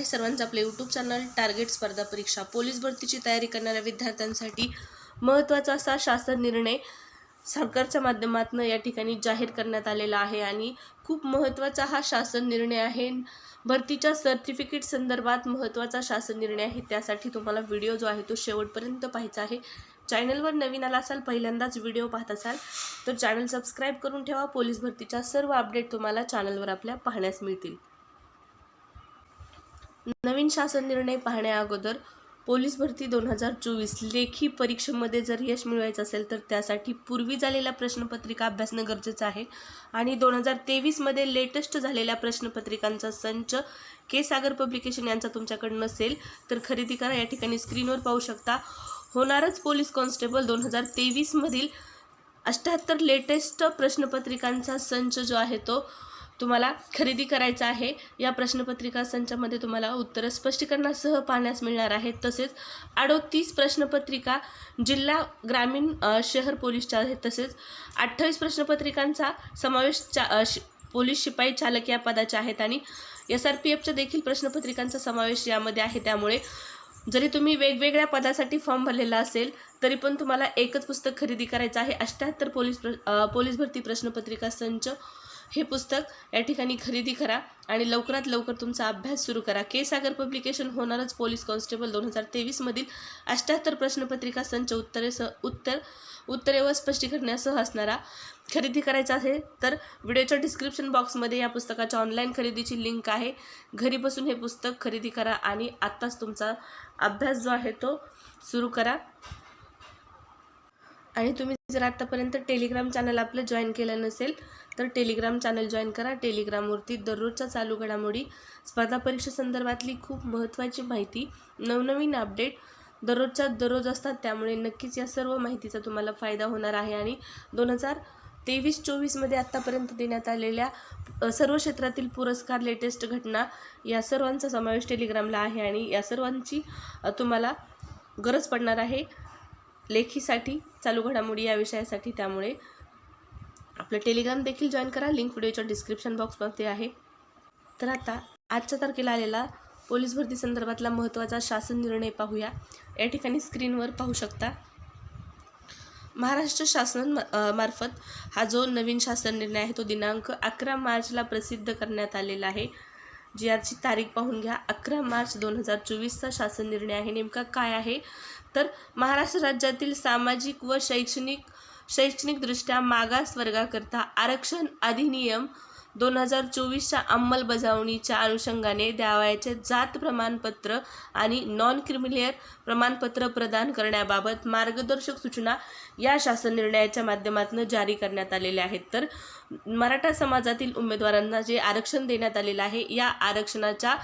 हे सर्वांचं आपलं यूट्यूब चॅनल टार्गेट स्पर्धा परीक्षा पोलीस भरतीची तयारी करणाऱ्या विद्यार्थ्यांसाठी महत्त्वाचा असा शासन निर्णय सरकारच्या माध्यमातून या ठिकाणी जाहीर करण्यात आलेला आहे आणि खूप महत्त्वाचा हा शासन निर्णय आहे. भरतीच्या सर्टिफिकेट संदर्भात महत्त्वाचा शासन निर्णय आहे. त्यासाठी तुम्हाला व्हिडिओ जो आहे तो शेवटपर्यंत पाहायचा आहे. चॅनलवर नवीन आला असाल पहिल्यांदाच व्हिडिओ पाहत असाल तर चॅनल सबस्क्राईब करून ठेवा. पोलीस भरतीच्या सर्व अपडेट तुम्हाला चॅनलवर आपल्या पाहण्यास मिळतील. नवीन शासन निर्णय पाहण्या अगोदर पोलीस भरती दोन हजार चोवीस. लेखी परीक्षेमध्ये जर यश मिळवायचं असेल तर त्यासाठी पूर्वी झालेल्या प्रश्नपत्रिका अभ्यासणं गरजेचं आहे. आणि दोन हजार तेवीसमध्ये लेटेस्ट झालेल्या प्रश्नपत्रिकांचा संच के सागर पब्लिकेशन यांचा तुमच्याकडे नसेल तर खरेदी करा. या ठिकाणी स्क्रीनवर पाहू शकता. होणारच पोलीस कॉन्स्टेबल दोन हजार तेवीसमधील अठ्ठ्याहत्तर लेटेस्ट प्रश्नपत्रिकांचा संच जो आहे तो तुम्हाला खरेदी करायचा आहे. या प्रश्नपत्रिका संचामध्ये तुम्हाला उत्तरं स्पष्टीकरणासह पाहण्यास मिळणार आहेत. तसेच अडोतीस प्रश्नपत्रिका जिल्हा ग्रामीण शहर पोलीसच्या आहेत. तसेच अठ्ठावीस प्रश्नपत्रिकांचा समावेश चा शि पोलीस शिपाई चालक या पदाच्या आहेत आणि एस आर पी एफच्या देखील प्रश्नपत्रिकांचा समावेश यामध्ये आहे. त्यामुळे जरी तुम्ही वेगवेगळ्या पदासाठी फॉर्म भरलेला असेल तरी पण तुम्हाला एकच पुस्तक खरेदी करायचं आहे. अठ्ठ्याहत्तर पोलीस प्र पोलीस भरती प्रश्नपत्रिका संच हे पुस्तक या ठिकाणी खरेदी करा आणि लवकरात लवकर तुमचा अभ्यास सुरू करा. के सागर पब्लिकेशन होणारच पोलीस कॉन्स्टेबल दोन हजार तेवीसमधील अठ्ठ्याहत्तर प्रश्नपत्रिका संच उत्तरेसह उत्तर उत्तरे व स्पष्टीकरणासह असणारा खरेदी करायचा असेल तर व्हिडिओच्या डिस्क्रिप्शन बॉक्समध्ये या पुस्तकाच्या ऑनलाईन खरेदीची लिंक आहे. घरी बसून हे पुस्तक खरेदी करा आणि आत्ताच तुमचा अभ्यास जो आहे तो सुरू करा. आणि तुम्ही जर आत्तापर्यंत टेलिग्राम चॅनल आपलं जॉईन केलं नसेल तर टेलिग्राम चॅनल जॉईन करा. टेलिग्रामवरती दररोजच्या चालू घडामोडी स्पर्धा परीक्षा संदर्भातली खूप महत्त्वाची माहिती नवनवीन अपडेट दररोजच्या दररोज असतात. त्यामुळे नक्कीच या सर्व माहितीचा तुम्हाला फायदा होणार आहे. आणि दोन हजार तेवीस चोवीसमध्ये आत्तापर्यंत देण्यात आलेल्या सर्व क्षेत्रातील पुरस्कार लेटेस्ट घटना या सर्वांचा समावेश टेलिग्रामला आहे. आणि या सर्वांची तुम्हाला गरज पडणार आहे लेखीसाठी चालू घडामोडी या विषयासाठी. त्यामुळे आपलं टेलिग्राम देखील जॉईन करा. लिंक व्हिडिओच्या डिस्क्रिप्शन बॉक्समध्ये आहे. तर आता आजच्या तारखेला आलेला पोलीस भरती संदर्भातला महत्त्वाचा शासन निर्णय पाहूया. या ठिकाणी स्क्रीनवर पाहू शकता. महाराष्ट्र शासन मार्फत हा जो नवीन शासन निर्णय आहे तो दिनांक अकरा मार्चला प्रसिद्ध करण्यात आलेला आहे. जी आजची तारीख पाहून घ्या. अकरा मार्च दोन हजार चोवीसचा शासन निर्णय आहे. नेमका काय आहे? तर महाराष्ट्र राज्यातील सामाजिक व शैक्षणिक शैक्षणिकदृष्ट्या मागास वर्गाकरता आरक्षण अधिनियम दोन हजार चोवीसच्या अंमलबजावणीच्या अनुषंगाने द्यावयाचे जात प्रमाणपत्र आणि नॉन क्रिमिलियर प्रमाणपत्र प्रदान करण्याबाबत मार्गदर्शक सूचना या शासन निर्णयाच्या माध्यमातून जारी करण्यात आलेल्या आहेत. तर मराठा समाजातील उमेदवारांना जे आरक्षण देण्यात आलेलं आहे या आरक्षणाच्या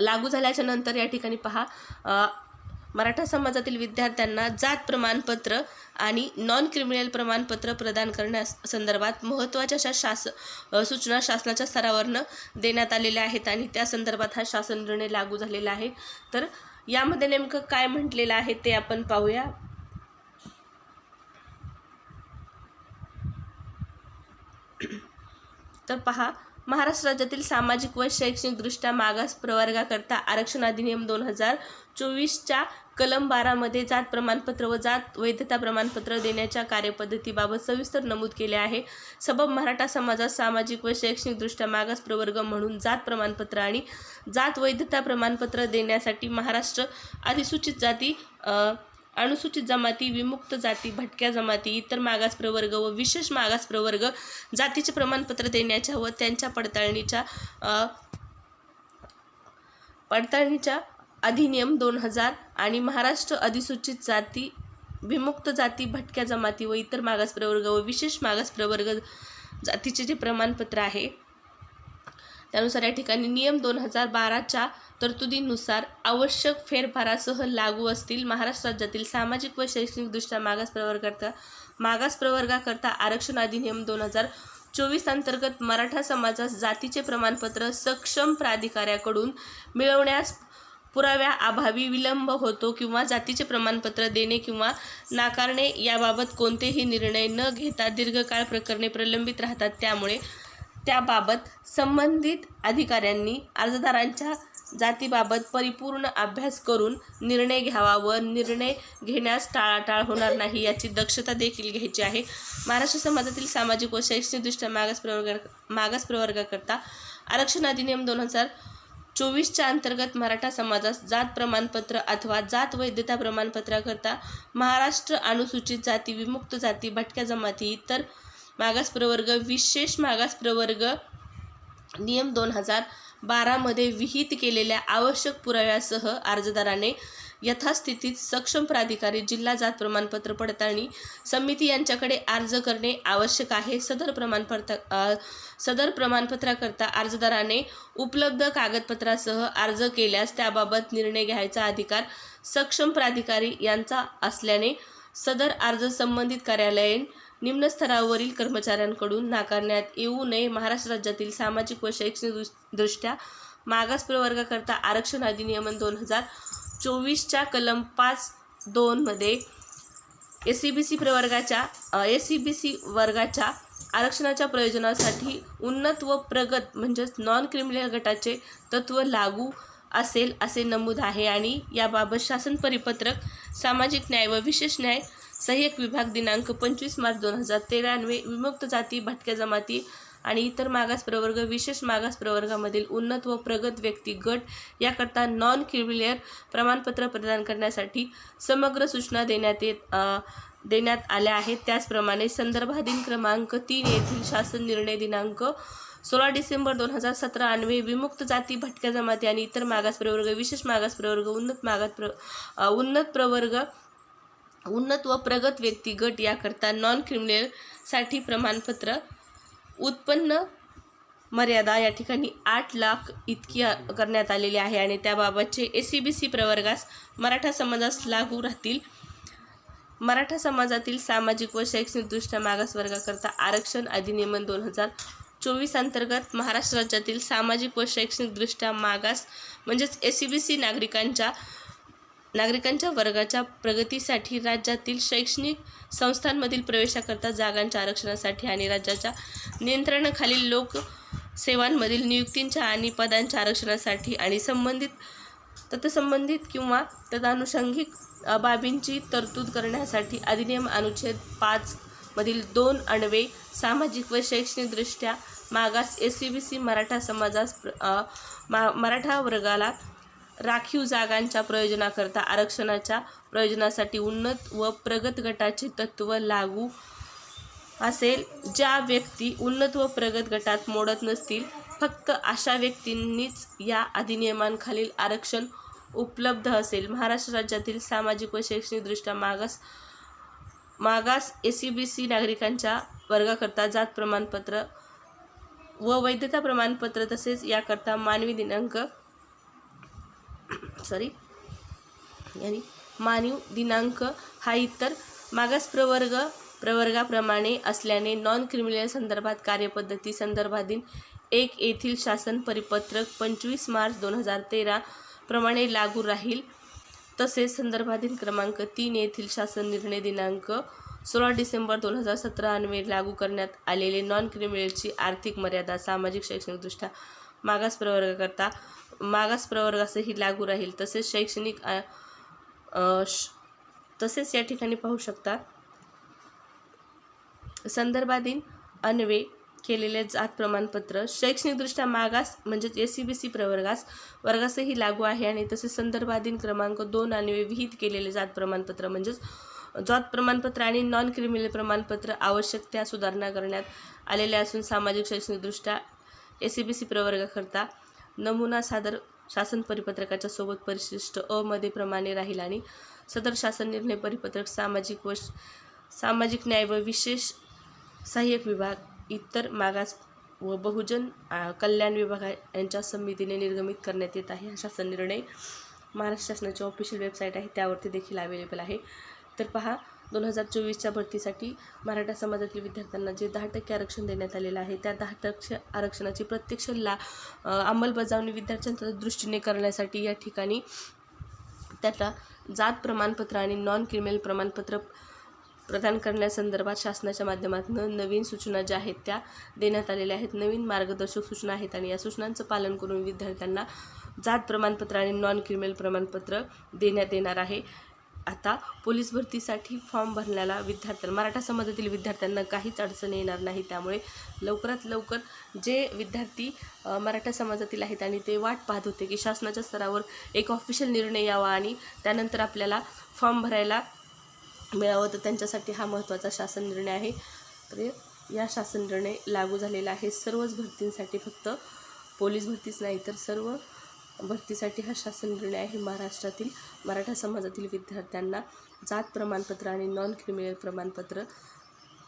लागू झाल्याच्यानंतर या ठिकाणी पहा. मराठा समाजातील विद्यार्थ्यांना जात प्रमाणपत्र आणि नॉन क्रिमिनल प्रमाणपत्र प्रदान करण्यास संदर्भात महत्त्वाच्या अशा शास सूचना शासनाच्या स्तरावरनं देण्यात आलेल्या आहेत आणि त्या संदर्भात हा शासन निर्णय लागू झालेला आहे. तर यामध्ये नेमकं काय म्हटलेलं आहे ते आपण पाहूया. तर पहा महाराष्ट्र राज्यातील सामाजिक व शैक्षणिकदृष्ट्या मागास प्रवर्गाकरता आरक्षण अधिनियम दोन हजार चोवीसच्या कलम बारामध्ये जात प्रमाणपत्र व जात वैधता प्रमाणपत्र देण्याच्या कार्यपद्धतीबाबत सविस्तर नमूद केले आहे. सबब मराठा समाजात सामाजिक व शैक्षणिकदृष्ट्या मागास प्रवर्ग म्हणून जात प्रमाणपत्र आणि जात वैधता प्रमाणपत्र देण्यासाठी महाराष्ट्र अधिसूचित जाती अनुसूचित जमाती विमुक्त जाती भटक्या जमाती इतर मागास प्रवर्ग व विशेष मागास प्रवर्ग जातीचे प्रमाणपत्र देण्याच्या व त्यांच्या पडताळणीच्या पडताळणीच्या अधिनियम दोन हजार आणि महाराष्ट्र अधिसूचित जाती विमुक्त जाती भटक्या जमाती व इतर मागास प्रवर्ग व विशेष मागास प्रवर्ग जातीचे जे प्रमाणपत्र आहे त्यानुसार या ठिकाणी नियम दोन हजार बाराच्या तरतुदीनुसार आवश्यक फेरफारासह लागू असतील. महाराष्ट्र राज्यातील सामाजिक व शैक्षणिकदृष्ट्या मागास प्रवर्गाकरता मागास प्रवर्गाकरता आरक्षण अधिनियम दोन हजार चोवीस अंतर्गत मराठा समाजास जातीचे प्रमाणपत्र सक्षम प्राधिकाऱ्याकडून मिळवण्यास पुराव्या अभावी विलंब होतो किंवा जातीचे प्रमाणपत्र देणे किंवा नाकारणे याबाबत कोणतेही निर्णय न घेता दीर्घकाळ प्रकरणे प्रलंबित राहतात. त्यामुळे त्याबाबत संबंधित अधिकाऱ्यांनी अर्जदारांच्या जातीबाबत परिपूर्ण अभ्यास करून निर्णय घ्यावा व निर्णय घेण्यास टाळाटाळ होणार नाही याची दक्षता देखील घ्यायची आहे. महाराष्ट्र समाजातील सामाजिक व शैक्षणिकदृष्ट्या मागास प्रवर्ग मागास प्रवर्गाकरता आरक्षण अधिनियम दोन हजार चोवीसच्या अंतर्गत मराठा समाजास जात प्रमाणपत्र अथवा जात वैधता प्रमाणपत्राकरता महाराष्ट्र अनुसूचित जाती विमुक्त जाती भटक्या जमाती इतर मागास प्रवर्ग विशेष मागास प्रवर्ग नियम दोन हजार बारामध्ये विहित केलेल्या आवश्यक पुराव्यासह अर्जदाराने यथास्थितीत सक्षम प्राधिकारी जिल्हा जात प्रमाणपत्र पडताळणी समिती यांच्याकडे अर्ज करणे आवश्यक आहे. सदर प्रमाणपत्र सदर प्रमाणपत्राकरता अर्जदाराने उपलब्ध कागदपत्रासह अर्ज केल्यास त्याबाबत निर्णय घ्यायचा अधिकार सक्षम प्राधिकारी यांचा असल्याने सदर अर्ज संबंधित कार्यालयीन निम्न स्तरावरील कर्मचाऱ्यांकडून नाकारण्यात येऊ नये. महाराष्ट्र राज्यातील सामाजिक व शैक्षणिक दृष्ट्या मागास प्रवर्गाकरता आरक्षण अधिनियमन दोन हजार चोवीसच्या कलम पाच दोनमध्ये एस सी बी सी प्रवर्गाच्या एस सी बी सी वर्गाच्या आरक्षणाच्या प्रयोजनासाठी उन्नत व प्रगत म्हणजेच नॉन क्रिमिनल गटाचे तत्त्व लागू असेल असे नमूद आहे. आणि याबाबत शासन परिपत्रक सामाजिक न्याय व विशेष न्याय सहाय्यक विभाग दिनांक पंचवीस मार्च दोन हजार तेरान्वे विमुक्त जाती भटक्या जमाती आणि इतर मागास प्रवर्ग विशेष मागास प्रवर्गामधील उन्नत व प्रगत व्यक्ती गट याकरता नॉन क्रिमिलियर प्रमाणपत्र प्रदान करण्यासाठी समग्र सूचना देण्यात येत देण्यात आल्या आहेत. त्याचप्रमाणे संदर्भाधीन क्रमांक तीन येथील शासन निर्णय दिनांक सोळा डिसेंबर दोन हजार सतरा अन्वये विमुक्त जाती भटक्या जमाती आणि इतर मागास प्रवर्ग विशेष मागास प्रवर्ग उन्नत मागास प्र उन्नत प्रवर्ग उन्नत व प्रगत व्यक्ती गट याकरता नॉन क्रिमिनलसाठी प्रमाणपत्र उत्पन्न मर्यादा या ठिकाणी आठ लाख इतकी करण्यात आलेली आहे आणि त्याबाबतचे ए सी बी सी प्रवर्गास मराठा समाजास लागू राहतील. मराठा समाजातील सामाजिक व शैक्षणिकदृष्ट्या मागासवर्गाकरता आरक्षण अधिनियमन दोन हजार चोवीस अंतर्गत महाराष्ट्र राज्यातील सामाजिक व शैक्षणिकदृष्ट्या मागास म्हणजेच ए सी बी सी नागरिकांच्या नागरिकांच्या वर्गाच्या प्रगतीसाठी राज्यातील शैक्षणिक संस्थांमधील प्रवेशाकरता जागांच्या आरक्षणासाठी आणि राज्याच्या नियंत्रणाखालील लोक सेवांमधील नियुक्तींच्या आणि पदांच्या आरक्षणासाठी आणि संबंधित तत्संबंधित किंवा तदानुषंगिक बाबींची तरतूद करण्यासाठी अधिनियम अनुच्छेद पाच मधील दोन अणवे सामाजिक व शैक्षणिकदृष्ट्या मागास S C B C Maratha समाजास मा मराठा वर्गाला राखीव जागांच्या प्रयोजनाकरता आरक्षणाच्या प्रयोजनासाठी उन्नत व प्रगत गटाचे तत्त्व लागू असेल. ज्या व्यक्ती उन्नत व प्रगत गटात मोडत नसतील फक्त अशा व्यक्तींनीच या अधिनियमांखालील आरक्षण उपलब्ध असेल. महाराष्ट्र राज्यातील सामाजिक व शैक्षणिकदृष्ट्या मागास मागास ए सी बी सी नागरिकांच्या वर्गाकरता जात प्रमाणपत्र व वैधता प्रमाणपत्र तसेच याकरता मानवी दिनांक सॉरी आणि मानव दिनांक हा इतर मागास प्रवर्ग प्रवर्गाप्रमाणे असल्याने नॉन क्रिमिनल संदर्भात कार्यपद्धती संदर्भाधीन एक येथील शासन परिपत्रक पंचवीस मार्च दोन हजार तेरा प्रमाणे लागू राहील. तसेच संदर्भाधीन क्रमांक तीन येथील शासन निर्णय दिनांक सोळा डिसेंबर दोन हजार सतरा अन्वये लागू करण्यात आलेले नॉन क्रिमिनलची आर्थिक मर्यादा सामाजिक शैक्षणिकदृष्ट्या मागास प्रवर्गाकरता मागास प्रवर्गासही लागू राहील. तसेच शैक्षणिक श- तसेच या ठिकाणी पाहू शकता. संदर्भाधीन अन्वे केलेले जात प्रमाणपत्र शैक्षणिकदृष्ट्या मागास म्हणजेच एस सी बी सी प्रवर्गास वर्गासही लागू आहे आणि तसेच संदर्भाधीन क्रमांक दोन अन्वे विहित केलेले जात प्रमाणपत्र म्हणजेच जात प्रमाणपत्र आणि नॉन क्रिमिनल प्रमाणपत्र आवश्यक त्या सुधारणा करण्यात आलेल्या असून सामाजिक शैक्षणिकदृष्ट्या एस सी बी सी प्रवर्गाकरता नमुना सादर शासन परिपत्रकाच्या सोबत परिशिष्ट अमध्ये प्रमाणे राहील आणि सदर शासन निर्णय परिपत्रक सामाजिक व सामाजिक न्याय व विशेष सहाय्यक विभाग इतर मागास व बहुजन कल्याण विभाग यांच्या समितीने निर्गमित करण्यात येत आहे. हा शासन निर्णय महाराष्ट्र शासनाची ऑफिशियल वेबसाईट आहे. त्यावरती देखील अवेलेबल आहे. तर पहा दोन हजार चोवीसच्या भरतीसाठी मराठा समाजातील विद्यार्थ्यांना जे दहा टक्के आरक्षण देण्यात आलेलं आहे त्या दहा टक्के आरक्षणाची प्रत्यक्ष ला अंमलबजावणी विद्यार्थ्यांच्या दृष्टीने करण्यासाठी या ठिकाणी त्याला जात प्रमाणपत्र आणि नॉन क्रिमिनल प्रमाणपत्र प्रदान करण्यासंदर्भात शासनाच्या माध्यमातून नवीन सूचना ज्या आहेत त्या देण्यात आलेल्या आहेत. नवीन मार्गदर्शक सूचना आहेत आणि या सूचनांचं पालन करून विद्यार्थ्यांना जात प्रमाणपत्र आणि नॉन क्रिमिनल प्रमाणपत्र देण्यात येणार आहे. आता पोलीस भरतीसाठी फॉर्म भरण्याला विद्यार्थ्यांना मराठा समाजातील विद्यार्थ्यांना काहीच अडचण येणार नाही. त्यामुळे लवकरात लवकर जे विद्यार्थी मराठा समाजातील आहेत आणि ते वाट पाहत होते की शासनाच्या स्तरावर एक ऑफिशियल निर्णय यावा आणि त्यानंतर आपल्याला फॉर्म भरायला मिळावं. तर त्यांच्यासाठी हा महत्त्वाचा शासन निर्णय आहे. तर या शासन निर्णय लागू झालेला आहे. सर्वच भरतींसाठी फक्त पोलीस भरतीच नाही तर सर्व भरतीसाठी हा शासन निर्णय आहे. महाराष्ट्रातील मराठा समाजातील विद्यार्थ्यांना जात प्रमाणपत्र आणि नॉन क्रिमिनल प्रमाणपत्र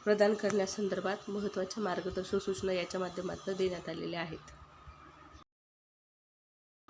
प्रदान करण्यासंदर्भात महत्त्वाच्या मार्गदर्शक सूचना याच्या माध्यमातून देण्यात आलेल्या आहेत.